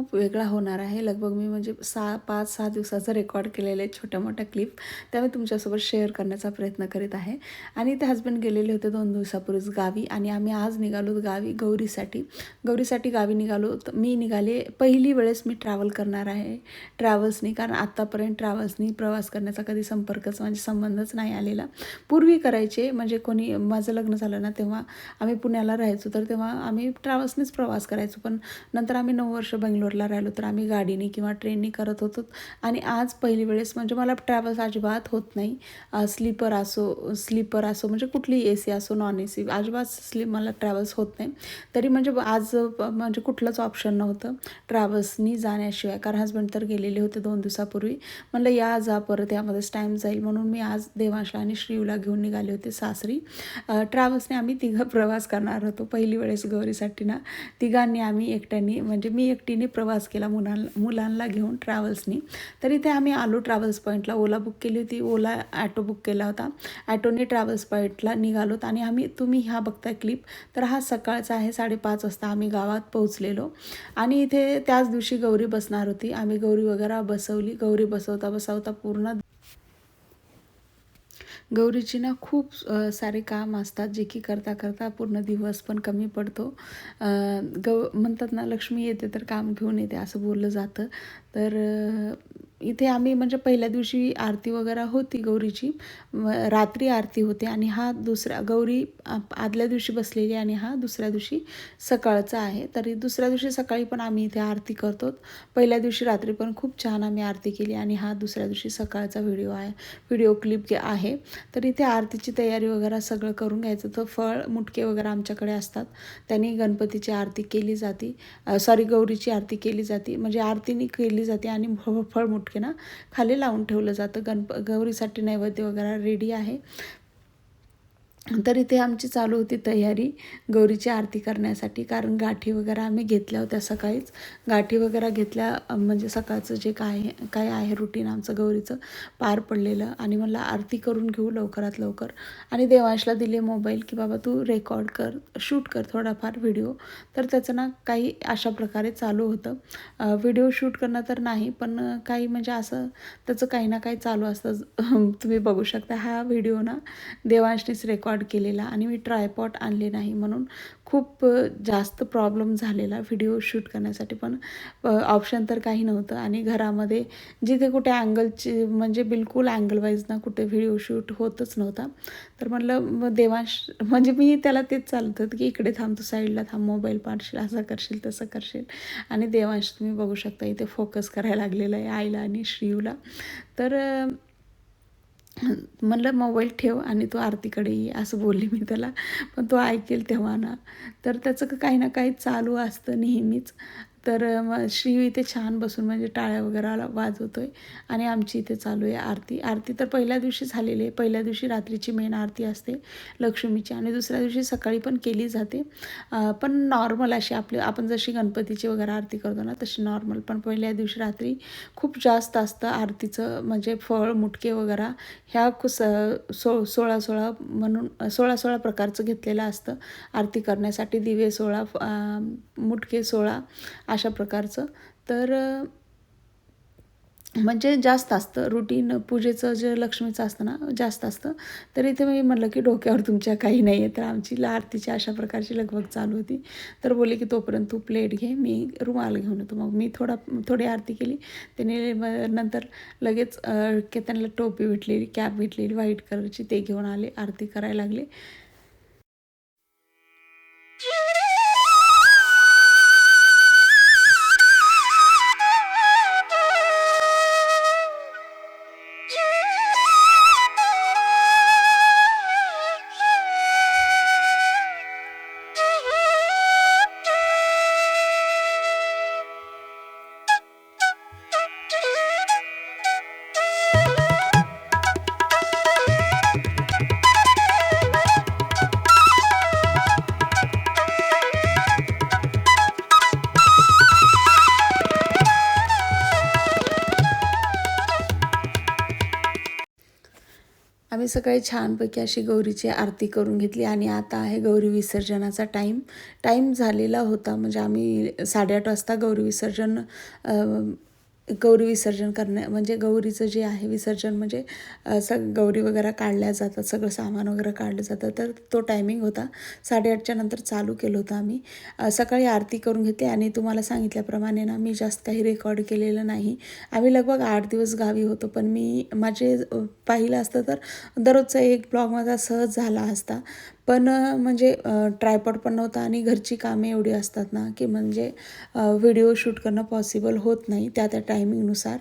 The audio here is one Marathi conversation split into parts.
खूप वेगळा होणार आहे. लगभग मी म्हणजे सहा पाच सहा दिवसाचं रेकॉर्ड केलेलं आहे छोट्या मोठ्या क्लिप त्या मी तुमच्यासोबत शेअर करण्याचा प्रयत्न करीत आहे. आणि ते हस्बंड गेलेले होते दोन दिवसापूर्वीच गावी आणि आम्ही आज निघालो गावी गौरीसाठी. गौरीसाठी गावी निघालो तर मी निघाले पहिली वेळेस मी ट्रॅव्हल करणार आहे ट्रॅव्हल्सनी कारण आत्तापर्यंत ट्रॅव्हल्सनी प्रवास करण्याचा कधी संपर्कच म्हणजे संबंधच नाही आलेला. पूर्वी करायचे म्हणजे कोणी माझं लग्न झालं ना तेव्हा आम्ही पुण्याला राहायचो तर तेव्हा आम्ही ट्रॅव्हल्सनीच प्रवास करायचो. पण नंतर आम्ही नऊ वर्ष बेंगलोरला राहिलो तर आम्ही गाडीने किंवा ट्रेननी करत होतो. आणि आज पहिली वेळेस म्हणजे मला ट्रॅव्हल्स अजिबात होत नाही. स्लीपर असो स्लीपर असो म्हणजे कुठली ए सी असो नॉन ए सी अजिबात स्ली मला ट्रॅव्हल्स होत नाही. तरी म्हणजे आज म्हणजे कुठलंच ऑप्शन नव्हतं. ट्रॅव्हल्सनी जाण्याशिवाय कारण हजबंड तर गेलेले होते दोन दिवसापूर्वी. म्हणलं या जा परत यामध्येच टाईम जाईल. म्हणून मी आज देवांशला आणि श्रीयूला घेऊन निघाले होते सासरी. ट्रॅव्हल्सने आम्ही तिघं प्रवास करणार होतो. पहिली वेळेस गौरीसाठी ना तिघांनी आम्ही एकट्याने म्हणजे मी एकटीने प्रवास केला मुलां मुलांना घेऊन. ट्रॅव्हल्सनी. तर इथे आम्ही आलो ट्रॅव्हल्स पॉईंटला ओला बुक केली होती. ओला ॲटो बुक केला होता. ॲटोने ट्रॅव्हल्स पॉईंटला निघालोत आणि आम्ही तुम्ही ह्या बघताय क्लिप. तर हा सकाळचा आहे साडेपाच वाजता आम्ही गावात पोहोचलेलो. आणि इथे त्याच दिवशी गौरी बसणार होती. आम्ही गौरी वगैरे बसवली. गौरी बसवता बसवता पूर्ण गौरीची ना खूप सारे काम असतात जे की करता करता पूर्ण दिवस पण कमी पडतो. गौ म्हणतात ना लक्ष्मी येते तर काम घेऊन येते असं बोललं जातं. तर इथे आम्ही म्हणजे पहिल्या दिवशी आरती वगैरे होती गौरीची. रात्री आरती होते आणि हा दुसऱ्या गौरी आदल्या दिवशी बसलेली आणि हा दुसऱ्या दिवशी सकाळचा आहे. तरी दुसऱ्या दिवशी सकाळी पण आम्ही इथे आरती करतो. पहिल्या दिवशी रात्री पण खूप छान आम्ही आरती केली आणि हा दुसऱ्या दिवशी सकाळचा व्हिडिओ आहे व्हिडिओ क्लिप आहे. तर इथे आरतीची तयारी वगैरे सगळं करून घ्यायचं. तर फळ मुटके वगैरे आमच्याकडे असतात. त्यांनी गणपतीची आरती केली जाते. सॉरी गौरीची आरती केली जाते. म्हणजे आरतीने केली जाते आणि फळ मुटके ना खाली लावून ठेवलं जातं. गणप गौरीसाठी नैवेद्य वगैरे रेडी आहे. तर इथे आमची चालू होती तयारी गौरीची आरती करण्यासाठी. कारण गाठी वगैरे आम्ही घेतल्या होत्या सकाळीच. गाठी वगैरे घेतल्या म्हणजे सकाळचं जे काय काय आहे रुटीन आमचं गौरीचं पार पडलेलं. आणि मला आरती करून घेऊ लवकरात लवकर. आणि देवांशला दिले मोबाईल की बाबा तू रेकॉर्ड कर शूट कर थोडाफार व्हिडिओ तर त्याचं ना काही अशा प्रकारे चालू होतं. व्हिडिओ शूट करणं तर नाही पण काही म्हणजे असं त्याचं काही ना काही चालू असतं. तुम्ही बघू शकता हा व्हिडिओ ना देवांशनीच रेकॉर्ड केलेला आणि मी ट्रायपॉट आणले नाही म्हणून खूप जास्त प्रॉब्लेम झालेला व्हिडिओ शूट करण्यासाठी. पण ऑप्शन तर काही नव्हतं. आणि घरामध्ये जिथे कुठे अँगलची म्हणजे बिलकुल अँगलवाईज ना कुठे व्हिडिओ शूट होतच नव्हता. तर म्हटलं मग देवांश म्हणजे मी त्याला तेच चालतं की इकडे थांबतो साईडला थांब मोबाईल पाडशील असं करशील तसं करशील. आणि देवांश तुम्ही बघू शकता इथे फोकस करायला लागलेलं आहे आईला आणि श्रीयूला तर म्हणलं मोबाईल ठेव आणि तू आरतीकडे ये असं बोलली मी त्याला. पण तो ऐकेल तेव्हा ना. तर त्याचं काही ना काही चालू असतं नेहमीच. तर मग श्री इथे छान बसून म्हणजे टाळ्या वगैरे वाजवतो आहे आणि आमची इथे चालू आहे आरती. आरती तर पहिल्या दिवशी झालेली आहे. पहिल्या दिवशी रात्रीची मेन आरती असते लक्ष्मीची आणि दुसऱ्या दिवशी सकाळी पण केली जाते. पण नॉर्मल अशी आपली आपण जशी गणपतीची वगैरे आरती करतो ना तशी नॉर्मल पण पहिल्या दिवशी रात्री खूप जास्त असतं आरतीचं म्हणजे फळ मुटके वगैरे. ह्या कुस सो सोळा सोळा म्हणून सोळा सोळा प्रकारचं घेतलेलं असतं आरती करण्यासाठी. दिवे सोळा मुटके सोळा अशा प्रकारचं. तर म्हणजे जास्त असतं. रुटीन पूजेचं जे लक्ष्मीचं असतं ना जास्त असतं. तर इथे मी म्हटलं की डोक्यावर तुमच्या काही नाही आहे तर आमची आरतीची अशा प्रकारची लगबग चालू होती. तर बोले की तोपर्यंत तू प्लेट घे मी रुमाल घेऊन येतो. मग मी थोडा थोडी आरती केली. त्याने नंतर लगेच त्यांना टोपी भेटलेली कॅप भेटलेली व्हाईट कलरची ते घेऊन आले आरती करायला लागले. आम्ही सकाळी छानपैकी अशी गौरीची आरती करून घेतली आणि आता आहे गौरी विसर्जनाचा टाईम. टाईम झालेला होता. म्हणजे आम्ही साडेआठ वाजता गौरी विसर्जन गौरी विसर्जन करण्या म्हणजे गौरीचं जे आहे विसर्जन म्हणजे सग गौरी वगैरे काढल्या जातात सगळं सामान वगैरे काढलं जातं. तर तो टायमिंग होता. साडेआठच्या नंतर चालू केलं होतं आम्ही. सकाळी आरती करून घेते आणि तुम्हाला सांगितल्याप्रमाणे ना मी जास्त काही रेकॉर्ड केलेलं नाही. आम्ही लगभग आठ दिवस गावी होतो पण मी माझे पाहिलं असतं तर दररोजचा एक ब्लॉग माझा सहज झाला असता. पण म्हणजे ट्रायपॉड पण नव्हता आणि घरची कामे एवढी असतात ना की म्हणजे व्हिडिओ शूट करणं पॉसिबल होत नाही त्या त्या टायमिंगनुसार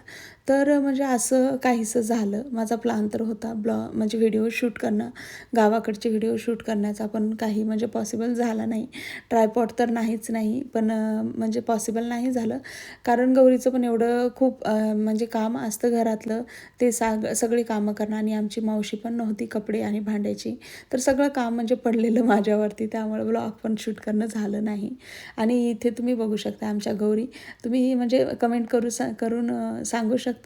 तर म्हणजे असं काहीसं झालं. माझा प्लान तर होता ब्लॉ म्हणजे व्हिडिओ शूट करणं. गावाकडचे व्हिडिओ शूट करण्याचा पण काही म्हणजे पॉसिबल झाला नाही. ट्रायपॉट तर नाहीच नाही. पण म्हणजे पॉसिबल नाही झालं. कारण गौरीचं पण एवढं खूप म्हणजे काम असतं घरातलं. ते साग सगळी कामं करणं आणि आमची मावशी पण नव्हती कपडे आणि भांड्याची. तर सगळं काम म्हणजे पडलेलं माझ्यावरती. त्यामुळे ब्लॉग पण शूट करणं झालं नाही. आणि इथे तुम्ही बघू शकता आमच्या गौरी. तुम्ही म्हणजे कमेंट करू सा करून सांगू शकता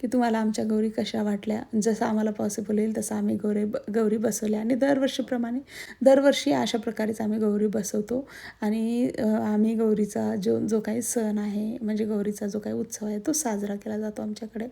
की तुम्हाला आमच्या गौरी कशा वाटल्या? जसं आम्हाला पॉसिबल होईल तसं आम्ही गौरी गौरी बसवल्या आणि दरवर्षीप्रमाणे दरवर्षी अशा प्रकारेच आम्ही गौरी बसवतो. आणि आम्ही गौरीचा जो जो काही सण आहे म्हणजे गौरीचा जो काही उत्सव आहे तो साजरा केला जातो आमच्याकडे.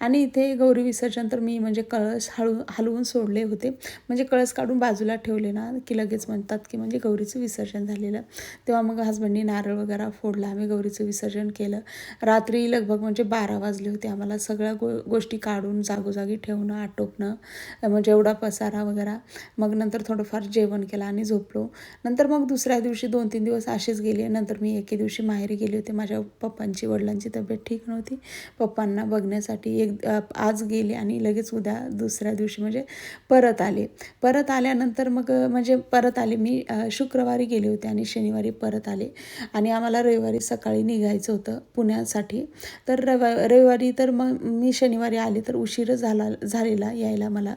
आणि इथे गौरी विसर्जन तर मी म्हणजे कळस हळू हलवून सोडले होते. म्हणजे कळस काढून बाजूला ठेवले ना की लगेच म्हणतात की म्हणजे गौरीचं विसर्जन झालेलं. तेव्हा मग हसबंडनी नारळ वगैरे फोडला आम्ही गौरीचं विसर्जन केलं. रात्री लगभग म्हणजे बारा वाजले होते. आम्हाला सगळ्या गो गोष्टी काढून जागोजागी ठेवणं आटोपणं म्हणजे एवढा पसारा वगैरे. मग नंतर थोडंफार जेवण केलं आणि झोपलो. नंतर मग दुसऱ्या दिवशी दोन तीन दिवस असेच गेले नंतर मी एके दिवशी माहेरी गेले होते. माझ्या पप्पांची वडिलांची तब्येत ठीक नव्हती. पप्पांना बघण्यासाठी एक आज गेले आणि लगेच उद्या दुसऱ्या दिवशी म्हणजे परत आले. परत आल्यानंतर मग म्हणजे परत आले मी शुक्रवारी गेले होते आणि शनिवारी परत आले. आणि आम्हाला रविवारी सकाळी निघायचं होतं पुण्यासाठी. तर रवि रविवारी तर मग मी शनिवारी आले तर उशीर झाला झालेला यायला मला.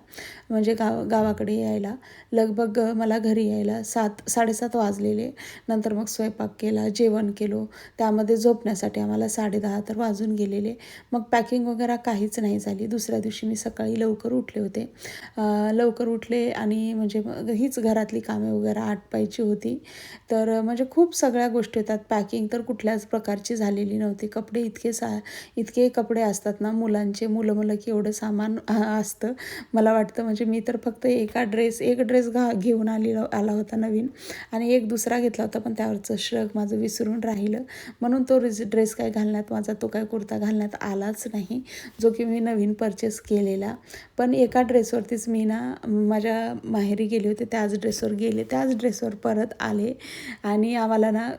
म्हणजे गाव गावाकडे यायला. लगभग मला घरी यायला सात साडेसात वाजलेले. नंतर मग स्वयंपाक केला जेवण केलो. त्यामध्ये झोपण्यासाठी आम्हाला साडेदहा तर वाजून गेलेले. मग पॅकिंग वगैरे काहीच नाही झाली. दुसऱ्या दिवशी मी सकाळी लवकर उठले होते. लवकर उठले आणि म्हणजे मग हीच घरातली कामे वगैरे आटपायची होती. तर म्हणजे खूप सगळ्या गोष्टी होतात. पॅकिंग तर कुठल्याच प्रकारची झालेली नव्हती. कपडे इतके सा इतके कपडे असतात ना मुलांचे मुलं मुलं की एवढं सामान असतं. मला वाटतं म्हणजे मी तर फक्त एका ड्रेस एक ड्रेस घा घेऊन आली आला होता नवीन आणि एक दुसरा घेतला होता पण त्यावरचं श्रग माझं विसरून राहिलं. म्हणून तो ड्रेस काय घालण्यात माझा तो काय कुर्ता घालण्यात आलाच नाही जो की मी नवीन परचेस केलेला. पण एका ड्रेसवरतीच मी ना माझ्या माहेरी गेले होते त्याच ड्रेसवर गेले त्याच ड्रेसवर परत आले आणि आम्हाला ना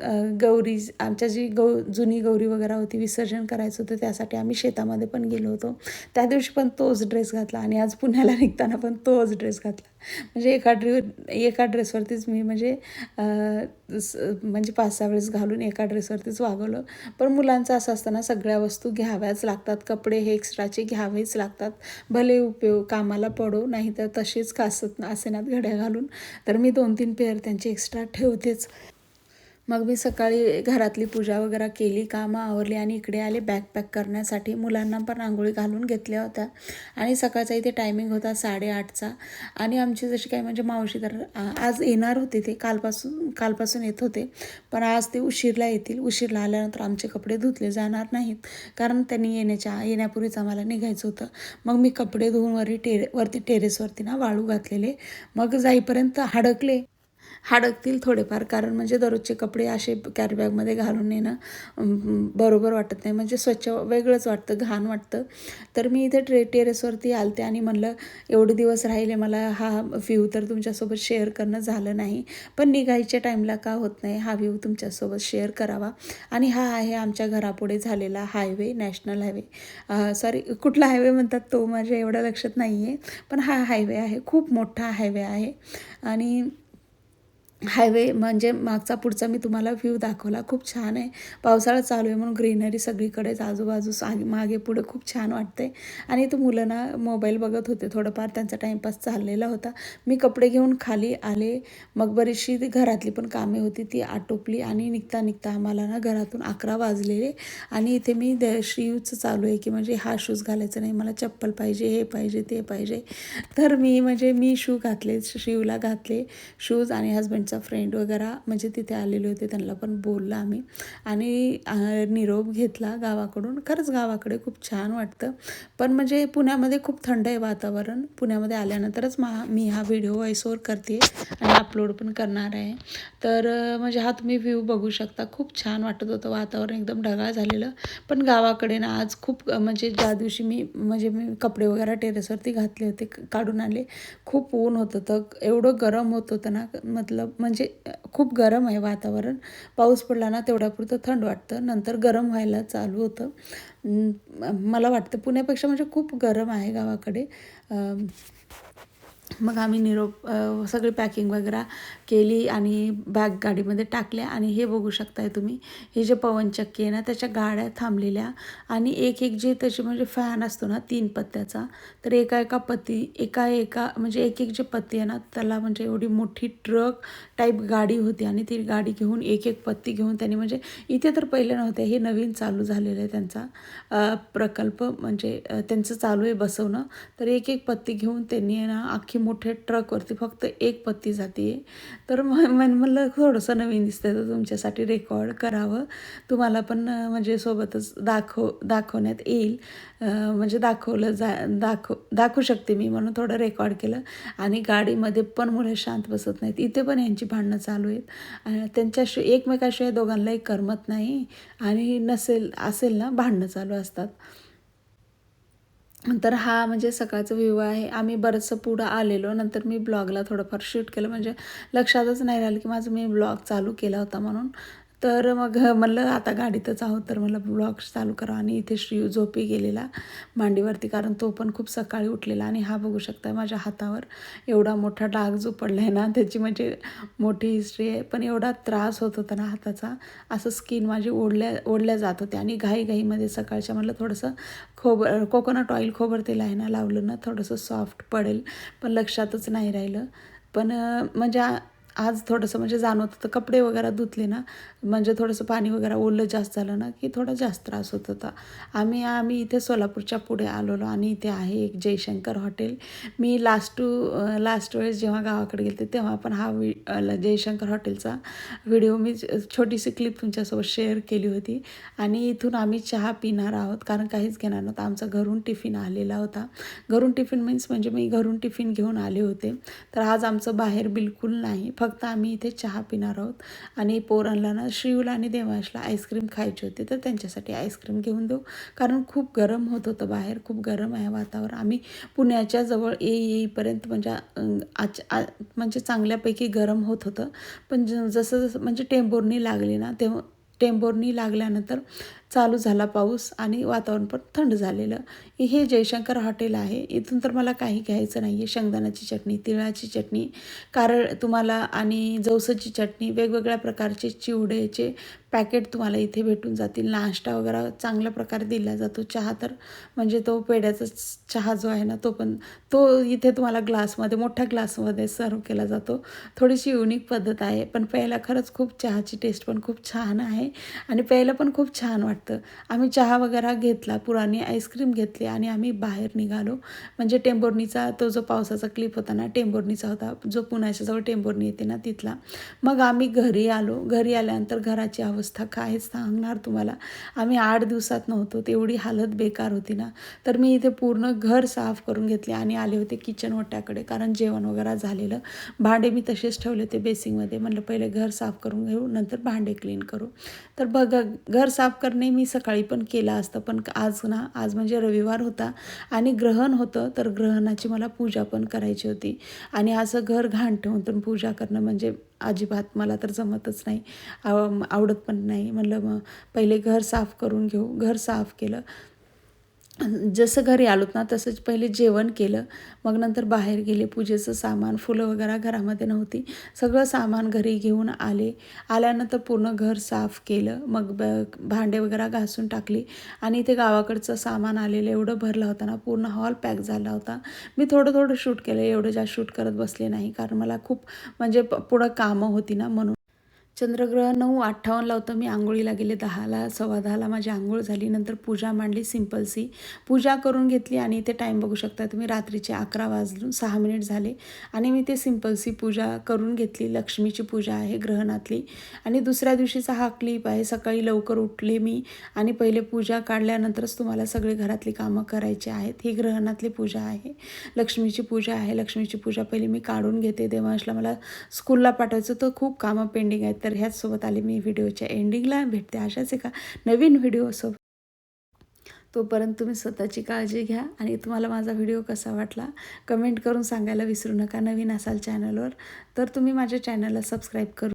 गौरी आमच्या जी गौ जुनी गौरी वगैरे होती विसर्जन करायचं होतं त्यासाठी आम्ही शेतामध्ये पण गेलो होतो. त्या दिवशी पण तोच ड्रेस घातला आणि आज पुण्याला निघताना पण तोच ड्रेस घातला. म्हणजे एका ड्रे एका ड्रेसवरतीच मी म्हणजे म्हणजे पाच सहा वेळेस घालून एका ड्रेसवरतीच वागवलं. पण मुलांचं असं असताना सगळ्या वस्तू घ्याव्याच लागतात. कपडे हे एक्स्ट्राचे घ्यावेच लागतात. भले उपयोग कामाला पडो नाही तर तसेच कासत असेनात घड्या घालून. तर मी दोन तीन पेअर त्यांची एक्स्ट्रा ठेवतेच. मग मी सकाळी घरातली पूजा वगैरे केली कामं आवरली आणि इकडे आले बॅग पॅक करण्यासाठी. मुलांना पण रांगोळी घालून घेतल्या होत्या. आणि सकाळचा इथे टायमिंग होता साडेआठचा. आणि आमची जशी काय म्हणजे मावशी तर आज येणार होते ते. कालपासून कालपासून येत होते. पण आज ते उशीरला येतील. उशीरला आल्यानंतर आमचे कपडे धुतले जाणार नाहीत. कारण त्यांनी येण्याच्या येण्यापूर्वीच आम्हाला निघायचं होतं. मग मी कपडे धुवून वरी टेरे वरती टेरेसवरती ना वाळू घातलेले. मग जाईपर्यंत हडकले. हाडकतील थोडेफार कारण म्हणजे दररोजचे कपडे असे कॅरीबॅगमध्ये घालून नेणं बरोबर वाटत नाही. म्हणजे स्वच्छ वेगळंच वाटतं घाण वाटतं. तर मी इथे ट्रे टेरेसवरती आलते आणि म्हणलं एवढे दिवस राहिले मला हा व्ह्यू तर तुमच्यासोबत शेअर करणं झालं नाही. पण निघायच्या टाईमला का होत नाही? हा व्ह्यू तुमच्यासोबत शेअर करावा. आणि हा आहे आमच्या घरापुढे झालेला हायवे नॅशनल हायवे सॉरी कुठला हायवे म्हणतात तो माझ्या एवढं लक्षात नाही आहे पण हा हायवे आहे खूप मोठा हायवे आहे. आणि हायवे म्हणजे मागचा पुढचा मी तुम्हाला व्ह्यू दाखवला. खूप छान आहे. पावसाळा चालू आहे म्हणून ग्रीनरी सगळीकडेच आजूबाजू आगे मागे पुढे खूप छान वाटते आणि तो मुलं ना मोबाईल बघत होते थोडंफार. त्यांचा टाईमपास चाललेला होता. मी कपडे घेऊन खाली आले. मग बरीचशी ती घरातली पण कामे होती. ती आटोपली आणि निघता निघता आम्हाला ना घरातून अकरा वाजलेले. आणि इथे मी द शूजचं चालू आहे की म्हणजे हा शूज घालायचा नाही. मला चप्पल पाहिजे हे पाहिजे ते पाहिजे. तर मी म्हणजे मी शू घातले. शिवला घातले. शूज आणि हजबंड आमचा फ्रेंड वगैरे म्हणजे तिथे आलेले होते त्यांना पण बोललं आम्ही. आणि निरोप घेतला गावाकडून. खरंच गावाकडे खूप छान वाटतं. पण म्हणजे पुण्यामध्ये खूप थंड आहे वातावरण. पुण्यामध्ये आल्यानंतरच मा मी हा व्हिडिओ वॉइसवर करते आणि अपलोड पण करणार आहे. तर म्हणजे हा तुम्ही व्ह्यू बघू शकता. खूप छान वाटत होतं वातावरण एकदम ढगाळ झालेलं. पण गावाकडे ना आज खूप म्हणजे ज्या दिवशी मी म्हणजे मी कपडे वगैरे टेरेसवरती घातले होते काढून आले खूप ऊन होतं तर एवढं गरम होत होतं ना मतलब म्हणजे खूप गरम आहे वातावरण. पाऊस पडला ना तेवढ्यापुरतं थंड वाटतं. नंतर गरम व्हायला चालू होतं. मला वाटतं पुण्यापेक्षा म्हणजे खूप गरम आहे गावाकडे. मग आम्ही निरोप सगळी पॅकिंग वगैरे केली आणि बॅग गाडीमध्ये टाकल्या आणि हे बघू शकताय तुम्ही हे जे पवनचक्की आहे ना त्याच्या गाड्या थांबलेल्या आणि एक एक जे त्याची म्हणजे फॅन असतो ना तीन पत्त्याचा तर एका एका पत्ती एका एका म्हणजे एक एक जे पत्ती आहे ना त्याला म्हणजे एवढी मोठी ट्रक टाईप गाडी होती आणि ती गाडी घेऊन एक एक पत्ती घेऊन त्यांनी म्हणजे इथे तर पहिले नव्हते हे नवीन चालू झालेलं आहे त्यांचा प्रकल्प म्हणजे त्यांचं चालू आहे बसवणं तर एक एक पत्ती घेऊन त्यांनी ना अख्खी मोठे ट्रकवरती फक्त एक पत्ती जाते. तर मग म्हणलं थोडंसं नवीन दिसतं तर तुमच्यासाठी रेकॉर्ड करावं. तुम्हाला पण म्हणजे सोबतच दाखव दाखवण्यात येईल. म्हणजे दाखवलं जा दाखव दाखवू शकते मी म्हणून थोडं रेकॉर्ड केलं. आणि गाडीमध्ये पण मुलं शांत बसत नाहीत. इथे पण यांची भांडणं चालू आहेत. त्यांच्याशिवाय एकमेकाशिवाय दोघांनाही करमत नाही. आणि नसेल असेल ना भांडणं चालू असतात. तर हा म्हणजे सकाळचा व्ह्यू आहे. आम्ही बरंचसं पुढं आलेलो. नंतर मी ब्लॉगला थोडंफार शूट केलं. म्हणजे लक्षातच नाही राहिलं की माझं मी ब्लॉग चालू केला होता म्हणून. तर मग म्हणलं आता गाडीतच आहोत तर मला ब्लॉग चालू करा आणि इथे श्री झोपी गेलेला मांडीवरती कारण तो पण खूप सकाळी उठलेला आणि हा बघू शकता माझ्या हातावर एवढा मोठा डाग जो पडला आहे ना त्याची म्हणजे मोठी हिस्ट्री आहे. पण एवढा त्रास होत होता ना हाताचा असं स्किन माझी ओढल्या ओढल्या जात होते आणि घाईघाईमध्ये सकाळच्या म्हटलं थोडंसं खोबर कोकोनट ऑइल खोबर तेल आहे ना लावलं ना थोडंसं सॉफ्ट पडेल पण लक्षातच नाही राहिलं. पण म्हणजे आज थोडंसं म्हणजे जाणवत होतं. कपडे वगैरे धुतले ना म्हणजे थोडंसं पाणी वगैरे ओलं जास्त झालं ना की थोडा जास्त त्रास होत होता. आम्ही आम्ही इथे सोलापूरच्या पुढे आलेलो आणि इथे आहे एक जयशंकर हॉटेल. मी लास्ट टू लास्ट वेळेस जेव्हा गावाकडे गेले तेव्हा पण हा वि जयशंकर हॉटेलचा व्हिडिओ मी छोटीशी क्लिप तुमच्यासोबत शेअर केली होती. आणि इथून आम्ही चहा पिणार आहोत कारण काहीच घेणार नव्हतं. आमचा घरून टिफिन आलेला होता. घरून टिफिन मीन्स म्हणजे मी घरून टिफिन घेऊन आले होते. तर आज आमचं बाहेर बिलकुल नाही. फक्त फक्त आम्ही इथे चहा पिणार आहोत. आणि पोरांना ना श्रीवला आणि देवांशला आईस्क्रीम खायची होती तर त्यांच्यासाठी आईस्क्रीम घेऊन देऊ. कारण खूप गरम होत होतं बाहेर खूप गरम आहे वातावरण. आम्ही पुण्याच्या जवळ ये येईपर्यंत म्हणजे आच म्हणजे चांगल्यापैकी गरम होत होतं. पण जसं जसं म्हणजे टेंबोरणी लागली ना तेव्हा टेंबोरणी लागल्यानंतर चालू झाला पाऊस आणि वातावरण पण थंड झालेलं. हे जयशंकर हॉटेल आहे. इथून तर मला काही घ्यायचं नाही आहे शेंगदाण्याची चटणी तिळाची चटणी कारळ तुम्हाला आणि जवसाची चटणी वेगवेगळ्या प्रकारचे चिवड्याचे पॅकेट तुम्हाला इथे भेटून जातील. नाश्ता वगैरे चांगल्या प्रकारे दिला जातो. चहा तर म्हणजे तो पेड्याचा चहा जो आहे ना तो पण तो इथे तुम्हाला ग्लासमध्ये मोठ्या ग्लासमध्ये सर्व केला जातो. थोडीशी युनिक पद्धत आहे. पण प्यायला खरंच खूप चहाची टेस्ट पण खूप छान आहे. आणि प्यायला पण खूप छान वाटतं. वाटतं आम्ही चहा वगैरे घेतला पुराणी आईस्क्रीम घेतली आणि आम्ही बाहेर निघालो. म्हणजे टेंबोर्नीचा तो जो पावसाचा क्लिप होता ना टेंबोर्नीचा होता जो पुण्याच्या जवळ टेंबोर्नी येते ना तिथला. मग आम्ही घरी आलो. घरी आल्यानंतर घराची अवस्था कायच सांगणार तुम्हाला? आम्ही आठ दिवसात नव्हतो. तेवढी हालत बेकार होती ना. तर मी इथे पूर्ण घर साफ करून घेतले आणि आले होते किचन ओट्याकडे कारण जेवण वगैरे झालेलं. भांडे मी तसेच ठेवले होते बेसिंगमध्ये म्हणलं पहिले घर साफ करून घेऊ नंतर भांडे क्लीन करू. तर बघा घर साफ करणे मी सकाळी पण केला असतं पण आज ना आज म्हणजे रविवार होता आणि ग्रहण होतं तर ग्रहणाची मला पूजा पण करायची होती. आणि असं घर घाण ठेवून तर पूजा करणं म्हणजे अजिबात मला तर जमतच नाही. आव आवडत पण नाही. म्हणलं मग पहिले घर साफ करून घेऊ. घर साफ केलं. जसं घरी आलोत ना तसंच पहिले जेवण केलं. मग नंतर बाहेर गेले पूजेचं सामान फुलं वगैरे घरामध्ये नव्हती. सगळं सामान घरी घेऊन आले. आल्यानंतर पूर्ण घर साफ केलं. मग ब भांडे वगैरे घासून टाकली. आणि ते गावाकडचं सामान आलेलं एवढं भरलं होतं ना पूर्ण हॉल पॅक झाला होता. मी थोडं थोडं शूट केलं. एवढं जास्त शूट करत बसले नाही. कारण मला खूप म्हणजे प- पुढं कामं होती ना म्हणून. चंद्रग्रहण नऊ अठ्ठावन्नला होतं मी आंघोळीला गेले दहाला सव्वा दहाला माझी आंघोळ झाली नंतर पूजा मांडली सिम्पलसी पूजा करून घेतली आणि इथे टाईम बघू शकता तुम्ही रात्रीचे अकरा वाजून सहा मिनिट झाले आणि मी ते सिम्पलसी पूजा करून घेतली. लक्ष्मीची पूजा आहे ग्रहणातली आणि दुसऱ्या दिवशीचा हा क्लिप आहे. सकाळी लवकर उठले मी आणि पहिले पूजा काढल्यानंतरच तुम्हाला सगळे घरातली कामं करायची आहेत. ही ग्रहणातली पूजा आहे. लक्ष्मीची पूजा आहे. लक्ष्मीची पूजा पहिली मी काढून घेते. देवांशला मला स्कूलला पाठवायचं तर खूप कामं पेंडिंग आहेत. तर ह्याचसोबत आले मी व्हिडिओच्या एंडिंगला. भेटते अशाच एका नवीन व्हिडिओसोबत. तोपर्यंत तुम्ही स्वतःची काळजी घ्या आणि तुम्हाला माझा व्हिडिओ कसा वाटला कमेंट करून सांगायला विसरू नका. नवीन असाल चॅनलवर तर तुम्ही माझ्या चॅनलला सबस्क्राईब करू.